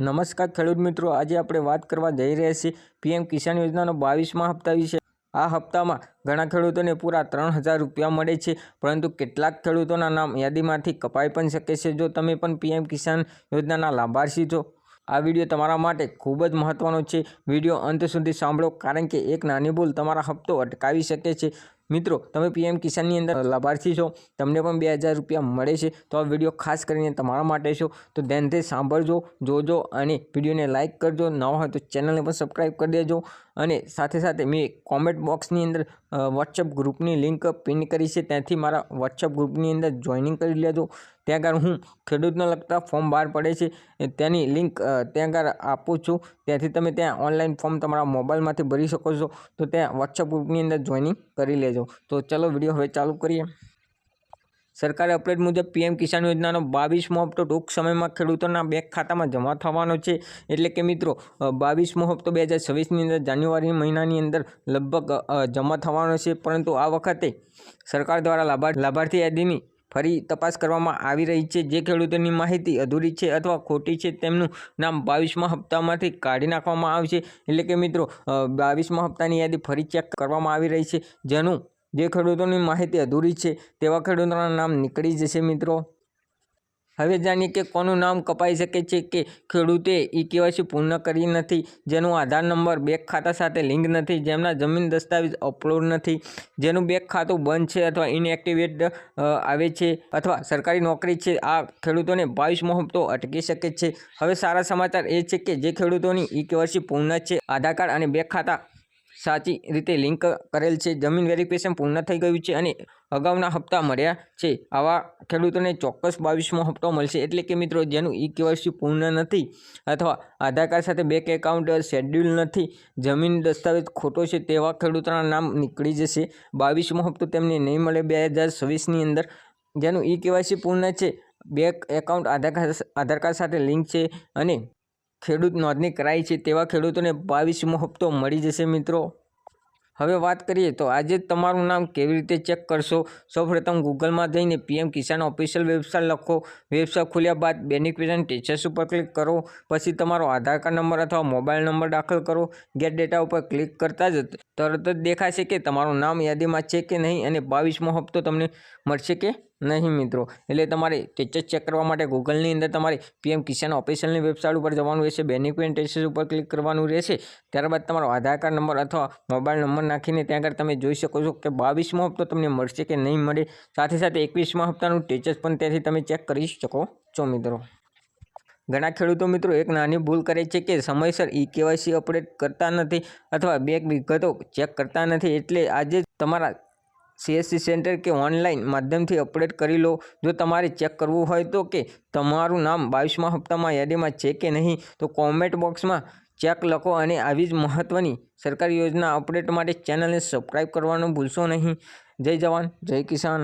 નમસ્કાર ખેડૂત મિત્રો, આજે આપણે વાત કરવા જઈ રહ્યા છીએ પીએમ કિસાન યોજનાનો બાવીસમાં હપ્તા વિશે. આ હપ્તામાં ઘણા ખેડૂતોને પૂરા ત્રણ હજાર રૂપિયા મળે છે, પરંતુ કેટલાક ખેડૂતોના નામ યાદીમાંથી કપાઈ પણ શકે છે. જો તમે પણ પીએમ કિસાન યોજનાના લાભાર્થી છો, આ વીડિયો તમારા માટે ખૂબ જ મહત્ત્વનો છે. વીડિયો અંત સુધી સાંભળો, કારણ કે એક નાની ભૂલ તમારા હપ્તો અટકાવી શકે છે. મિત્રો, તમે પીએમ કિસાનની અંદર લાભાર્થી છો, તમને પણ બે હજાર રૂપિયા મળે છે, તો આ વીડિયો ખાસ કરીને તમારા માટે છો. તો ધ્યાનથી સાંભળજો, જોજો અને વિડીયોને લાઇક કરજો. ન હોય તો ચેનલને પણ સબસ્ક્રાઈબ કરી દેજો. અને સાથે સાથે મેં કોમેન્ટ બોક્સની અંદર વોટ્સઅપ ગ્રુપની લિંક પિન કરી છે. ત્યાંથી મારા વોટ્સઅપ ગ્રુપની અંદર જોઈનિંગ કરી લેજો. ત્યાં આગળ હું ખેડૂતને લગતા ફોર્મ બહાર પડે છે તેની લિંક ત્યાં આગળ આપું છું. ત્યાંથી તમે ત્યાં ઓનલાઈન ફોર્મ તમારા મોબાઈલમાંથી ભરી શકો છો. તો ત્યાં વોટ્સઅપ ગ્રુપની અંદર જોઈનિંગ કરી લેજો. તો ચલો વીડિયો હવે ચાલુ કરીએ. સરકારે અપડેટ મુજબ પીએમ કિસાન યોજનાનો બાવીસમો હપ્તો ટૂંક સમયમાં ખેડૂતોના બેંક ખાતામાં જમા થવાનો છે. એટલે કે મિત્રો બાવીસમો હપ્તો બે હજાર છવ્વીસની અંદર જાન્યુઆરી મહિનાની અંદર લગભગ જમા થવાનો છે. પરંતુ આ વખતે સરકાર દ્વારા લાભાર્થી યાદીની ફરી તપાસ કરવામાં આવી રહી છે. જે ખેડૂતોની માહિતી અધૂરી છે અથવા ખોટી છે તેમનું નામ બાવીસમા હપ્તામાંથી કાઢી નાખવામાં આવશે. એટલે કે મિત્રો બાવીસમા હપ્તાની યાદી ફરી ચેક કરવામાં આવી રહી છે. જેનું, જે ખેડૂતોની માહિતી અધૂરી છે તેવા ખેડૂતોના નામ નીકળી જશે મિત્રો. હવે જાણીએ કે કોનું નામ કપાઈ શકે છે કે ખેડૂતે ઈ કેવાયસી પૂર્ણ કરી નથી, જેનું આધાર નંબર બેંક ખાતા સાથે લિંક નથી, જેમના જમીન દસ્તાવેજ અપલોડ નથી, જેનું બેંક ખાતું બંધ છે અથવા ઇનએક્ટિવેટ આવે છે અથવા સરકારી નોકરી છે, આ ખેડૂતોને બાવીસ હપ્તો અટકી શકે છે. હવે સારા સમાચાર એ છે કે જે ખેડૂતોની ઈ કેવાયસી પૂર્ણ છે, આધાર કાર્ડ અને બેંક ખાતા સાચી રીતે લિંક કરેલ છે. જમીન વેરિફિકેશન પૂર્ણ થઈ ગયું છે અને અગાઉના હપ્તા મળ્યા છે. આવા ખેડૂતોને ચોક્કસ બાવીસમો હપ્તો મળશે. એટલે કે મિત્રો, જેનું ઈ કેવાયસી પૂર્ણ નથી અથવા આધાર કાર્ડ સાથે બેંક એકાઉન્ટ શેડ્યુલ નથી, જમીન દસ્તાવેજ ખોટો છે તેવા ખેડૂતોના નામ નીકળી જશે. બાવીસમો હપ્તો તેમને નહીં મળે. બે હજાર છવ્વીસની અંદર જેનું ઈ કેવાયસી પૂર્ણ છે, bank account, Aadhaar card Aadhaar card સાથે લિંક છે અને ખેડૂત નોંધણી કરાઈ છે તેવા ખેડૂતોને બાવીસમો હપ્તો મળી જશે મિત્રો. હવે વાત કરીએ તો આજે તમારું નામ કેવી રીતે ચેક કરશો? સૌપ્રથમ ગૂગલમાં જઈને પીએમ કિસાન ઓફિશિયલ વેબસાઇટ લખો. વેબસાઇટ ખોલ્યા બાદ બેનિફિશિયન ટીચર્સ ઉપર ક્લિક કરો. પછી તમારો આધાર કાર્ડ નંબર અથવા મોબાઈલ નંબર દાખલ કરો. ગેટ ડેટા ઉપર ક્લિક કરતા જ તરત જ દેખાશે કે તમારું નામ યાદીમાં છે કે નહીં અને બાવીસમો હપ્તો તમને મળશે કે નહીં મિત્રો. એટલે તમારે ટીચર્સ ચેક કરવા માટે ગૂગલની અંદર તમારે પીએમ કિસાન ઓફિશિયલની વેબસાઇટ ઉપર જવાનું રહેશે. બેનિફિટ ઉપર ક્લિક કરવાનું રહેશે. ત્યારબાદ તમારો આધાર કાર્ડ નંબર અથવા મોબાઈલ નંબર નાખીને ત્યાં આગળ તમે જોઈ શકો છો કે બાવીસમો હપ્તો તમને મળશે કે નહીં મળે. સાથે સાથે એકવીસમા હપ્તાનું ટેચસ પણ ત્યાંથી તમે ચેક કરી શકો છો મિત્રો. ઘણા ખેડૂતો મિત્રો એક નાની ભૂલ કરે છે કે સમયસર ઈ કેવાયસી અપડેટ કરતા નથી અથવા બેંક વિગતો ચેક કરતા નથી. એટલે આજે તમારા સીએસસી સેન્ટર કે ઓનલાઈન માધ્યમથી અપડેટ કરી લો. જો તમારે ચેક કરવું હોય તો કે તમારું નામ બાવીસમા હપ્તામાં યાદીમાં છે કે નહીં, તો કોમેન્ટ બોક્સમાં ચેક લખો અને આવી જ મહત્ત્વની સરકારી યોજના અપડેટ માટે ચેનલને સબસ્ક્રાઈબ કરવાનું ભૂલશો નહીં. જય જવાન, જય કિસાન.